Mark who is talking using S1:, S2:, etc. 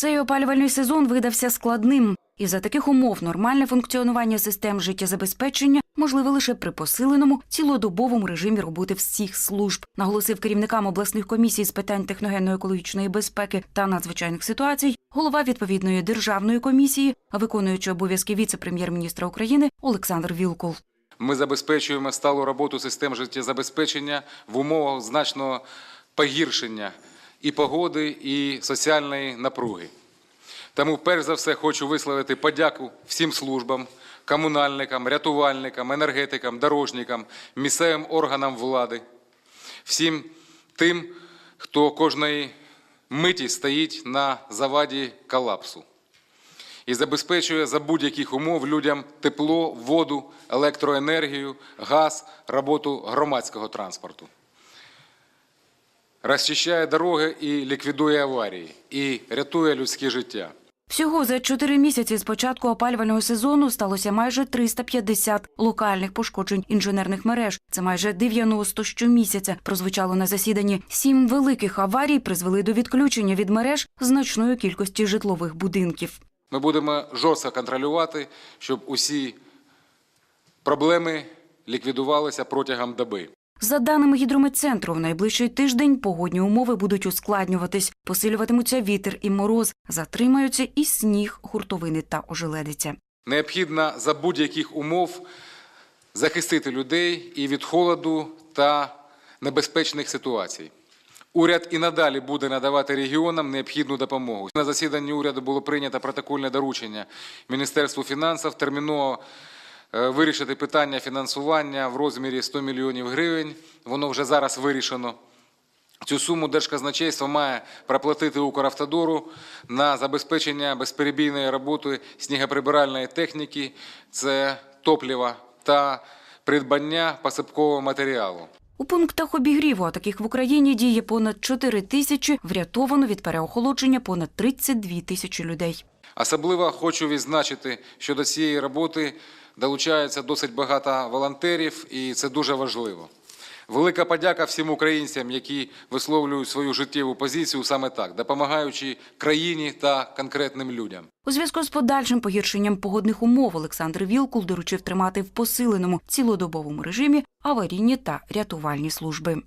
S1: Цей опалювальний сезон видався складним. І за таких умов нормальне функціонування систем життєзабезпечення можливе лише при посиленому цілодобовому режимі роботи всіх служб, наголосив керівникам обласних комісій з питань техногенно-екологічної безпеки та надзвичайних ситуацій, голова відповідної державної комісії, а виконуючий обов'язки віце-прем'єр-міністра України Олександр Вілкул.
S2: Ми забезпечуємо сталу роботу систем життєзабезпечення в умовах значного погіршення і погоди, і соціальної напруги. Тому, перш за все, хочу висловити подяку всім службам, комунальникам, рятувальникам, енергетикам, дорожникам, місцевим органам влади, всім тим, хто кожної миті стоїть на заваді колапсу і забезпечує за будь-яких умов людям тепло, воду, електроенергію, газ, роботу громадського транспорту. Розчищає дороги і ліквідує аварії, і рятує людське життя.
S1: Всього за чотири місяці з початку опалювального сезону сталося майже 350 локальних пошкоджень інженерних мереж. Це майже 90 щомісяця. Прозвучало на засіданні. Сім великих аварій призвели до відключення від мереж значної кількості житлових будинків.
S2: Ми будемо жорстко контролювати, щоб усі проблеми ліквідувалися протягом доби.
S1: За даними гідрометцентру, в найближчий тиждень погодні умови будуть ускладнюватись, посилюватимуться вітер і мороз, затримаються і сніг, гуртовини та ожеледиця.
S2: Необхідно за будь-яких умов захистити людей і від холоду та небезпечних ситуацій. Уряд і надалі буде надавати регіонам необхідну допомогу. На засіданні уряду було прийнято протокольне доручення Міністерству фінансів терміново вирішити питання фінансування в розмірі 100 мільйонів гривень. Воно вже зараз вирішено. Цю суму Держказначейство має проплатити Укравтодору на забезпечення безперебійної роботи снігоприбиральної техніки, це топлива та придбання посипкового матеріалу.
S1: У пунктах обігріву, а таких в Україні діє понад 4 тисячі, врятовано від переохолодження понад 32 тисячі людей.
S2: Особливо хочу відзначити, що до цієї роботи долучається досить багато волонтерів, і це дуже важливо. Велика подяка всім українцям, які висловлюють свою життєву позицію саме так, допомагаючи країні та конкретним людям.
S1: У зв'язку з подальшим погіршенням погодних умов Олександр Вілкул доручив тримати в посиленому цілодобовому режимі аварійні та рятувальні служби.